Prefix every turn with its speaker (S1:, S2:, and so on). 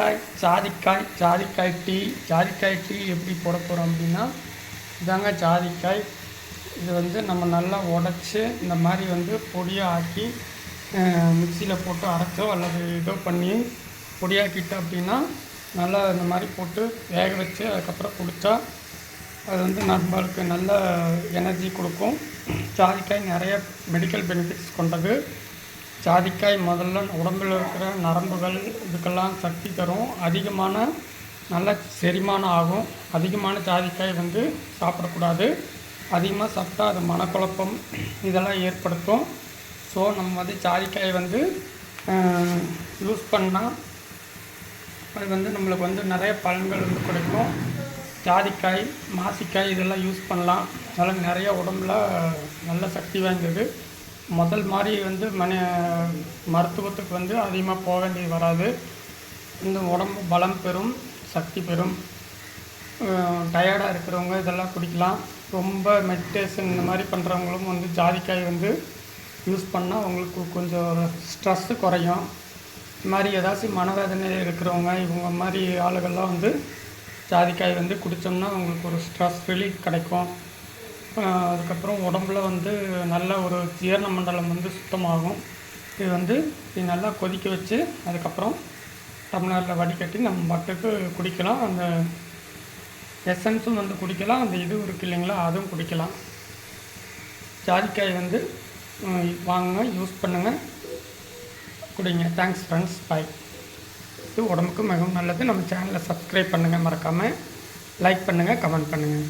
S1: ஜாதிக்காய் ஜாதிக்காய் ஜாதிக்காய் டீ ஜாதிக்காய் டீ எப்படி போட போகிறோம் அப்படின்னா இதாங்க ஜாதிக்காய். இது வந்து நம்ம நல்லா உடச்சி இந்த மாதிரி வந்து பொடியாக ஆக்கி மிக்சியில் போட்டு அரைச்சோ அல்லது இதோ பண்ணி பொடியாக்கிட்டோம் அப்படின்னா நல்லா இந்த மாதிரி போட்டு வேக வச்சு அதுக்கப்புறம் குடித்தா அது வந்து நம்மளுக்கு நல்ல எனர்ஜி கொடுக்கும். ஜாதிக்காய் நிறைய மெடிக்கல் பெனிஃபிட்ஸ் கொண்டது. ஜாதிக்காய் முதல்ல உடம்பில் இருக்கிற நரம்புகள் இதுக்கெல்லாம் சக்தி தரும். அதிகமான நல்ல செரிமானம் ஆகும். அதிகமான ஜாதிக்காய் வந்து சாப்பிடக்கூடாது. அதிகமாக சாப்பிட்டா அது மனக்குழப்பம் இதெல்லாம் ஏற்படுத்தும். ஸோ நம்ம வந்து ஜாதிக்காய் வந்து யூஸ் பண்ணால் அது வந்து நம்மளுக்கு வந்து நிறைய பலன்கள் வந்து கிடைக்கும். ஜாதிக்காய் மாசிக்காய் இதெல்லாம் யூஸ் பண்ணலாம். அதெல்லாம் நிறைய உடம்புல நல்ல சக்தி வாய்ந்தது. முதல் மாதிரி வந்து மன மருத்துவத்துக்கு வந்து அதிகமாக போக வேண்டியது வராது. இந்த உடம்பு பலம் பெறும் சக்தி பெறும். டயர்டாக இருக்கிறவங்க இதெல்லாம் குடிக்கலாம். ரொம்ப மெடிடேஷன் இந்த மாதிரி பண்ணுறவங்களும் வந்து ஜாதிக்காய் வந்து யூஸ் பண்ணால் அவங்களுக்கு கொஞ்சம் ஸ்ட்ரெஸ்ஸு குறையும். இது மாதிரி ஏதாச்சும் மனவேதனை இருக்கிறவங்க இவங்க மாதிரி ஆளுகள்லாம் வந்து ஜாதிக்காய் வந்து குடித்தோம்னா அவங்களுக்கு ஒரு ஸ்ட்ரெஸ் ரிலீஃப் கிடைக்கும். அதுக்கப்புறம் உடம்புல வந்து நல்ல ஒரு ஜீரண மண்டலம் வந்து சுத்தமாகும். இது வந்து இது நல்லா கொதிக்க வச்சு அதுக்கப்புறம் டம்ளரில் வடிகட்டி நம்ம மக்களுக்கு குடிக்கலாம். அந்த எசன்ஸும் வந்து குடிக்கலாம். அந்த இதுவும் இருக்குது இல்லைங்களா அதுவும் குடிக்கலாம். ஜாதிக்காய் வந்து வாங்க யூஸ் பண்ணுங்கள் குடிங்க. தேங்க்ஸ் ஃப்ரெண்ட்ஸ் பாய் இது உடம்புக்கு மிகவும் நல்லது. நம்ம சேனலை சப்ஸ்கிரைப் பண்ணுங்கள் மறக்காமல் லைக் பண்ணுங்கள் கமெண்ட் பண்ணுங்கள்